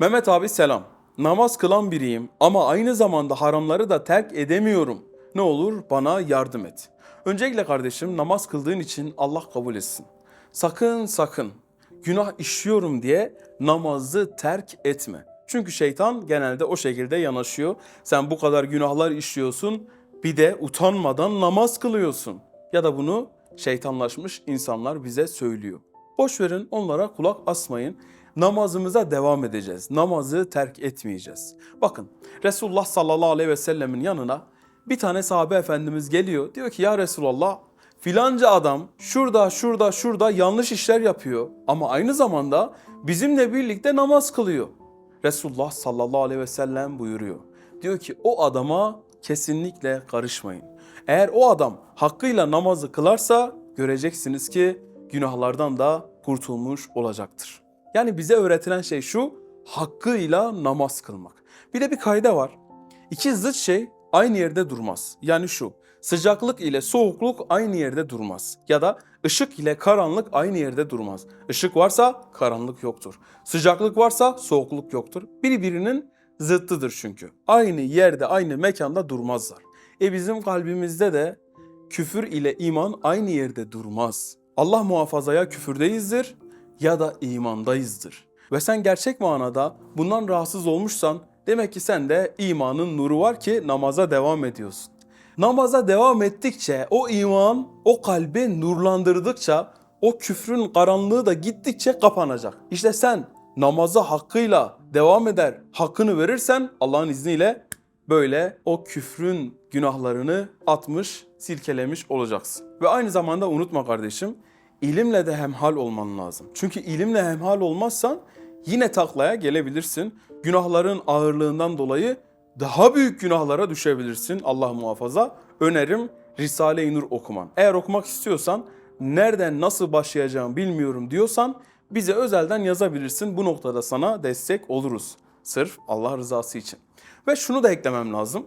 Mehmet abi selam. Namaz kılan biriyim ama aynı zamanda haramları da terk edemiyorum. Ne olur bana yardım et. Öncelikle kardeşim namaz kıldığın için Allah kabul etsin. Sakın sakın günah işliyorum diye namazı terk etme. Çünkü şeytan genelde o şekilde yanaşıyor. Sen bu kadar günahlar işliyorsun bir de utanmadan namaz kılıyorsun. Ya da bunu şeytanlaşmış insanlar bize söylüyor. Boş verin onlara kulak asmayın. Namazımıza devam edeceğiz. Namazı terk etmeyeceğiz. Bakın Resulullah sallallahu aleyhi ve sellemin yanına bir tane sahabe efendimiz geliyor. Diyor ki ya Resulallah filanca adam şurada şurada şurada yanlış işler yapıyor. Ama aynı zamanda bizimle birlikte namaz kılıyor. Resulullah sallallahu aleyhi ve sellem buyuruyor. Diyor ki o adama kesinlikle karışmayın. Eğer o adam hakkıyla namazı kılarsa göreceksiniz ki günahlardan da kurtulmuş olacaktır. Yani bize öğretilen şey şu, hakkıyla namaz kılmak. Bir de bir kayda var. İki zıt şey aynı yerde durmaz. Yani şu, sıcaklık ile soğukluk aynı yerde durmaz. Ya da ışık ile karanlık aynı yerde durmaz. Işık varsa karanlık yoktur. Sıcaklık varsa soğukluk yoktur. Birbirinin zıttıdır çünkü. Aynı yerde, aynı mekanda durmazlar. E bizim kalbimizde de küfür ile iman aynı yerde durmaz. Allah muhafaza ya küfürdeyizdir ya da imandayızdır. Ve sen gerçek manada bundan rahatsız olmuşsan demek ki sende imanın nuru var ki namaza devam ediyorsun. Namaza devam ettikçe o iman o kalbi nurlandırdıkça o küfrün karanlığı da gittikçe kapanacak. İşte sen namaza hakkıyla devam eder, hakkını verirsen Allah'ın izniyle böyle o küfrün günahlarını atmış, silkelemiş olacaksın. Ve aynı zamanda unutma kardeşim, ilimle de hemhal olman lazım. Çünkü ilimle hemhal olmazsan yine taklaya gelebilirsin. Günahların ağırlığından dolayı daha büyük günahlara düşebilirsin Allah muhafaza. Önerim Risale-i Nur okuman. Eğer okumak istiyorsan nereden nasıl başlayacağımı bilmiyorum diyorsan bize özelden yazabilirsin. Bu noktada sana destek oluruz. Sırf Allah rızası için. Ve şunu da eklemem lazım.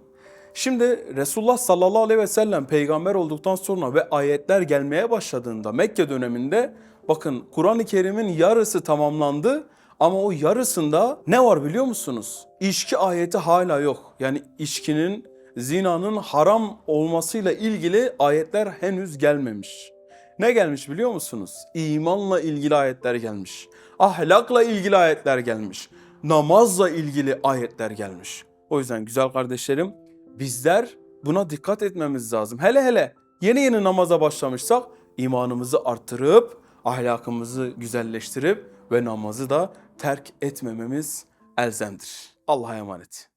Şimdi Resulullah sallallahu aleyhi ve sellem peygamber olduktan sonra ve ayetler gelmeye başladığında Mekke döneminde bakın Kur'an-ı Kerim'in yarısı tamamlandı ama o yarısında ne var biliyor musunuz? İçki ayeti hala yok. Yani içkinin, zinanın haram olmasıyla ilgili ayetler henüz gelmemiş. Ne gelmiş biliyor musunuz? İmanla ilgili ayetler gelmiş. Ahlakla ilgili ayetler gelmiş. Namazla ilgili ayetler gelmiş. O yüzden güzel kardeşlerim bizler buna dikkat etmemiz lazım. Hele hele yeni yeni namaza başlamışsak imanımızı arttırıp ahlakımızı güzelleştirip ve namazı da terk etmememiz elzemdir. Allah'a emanet.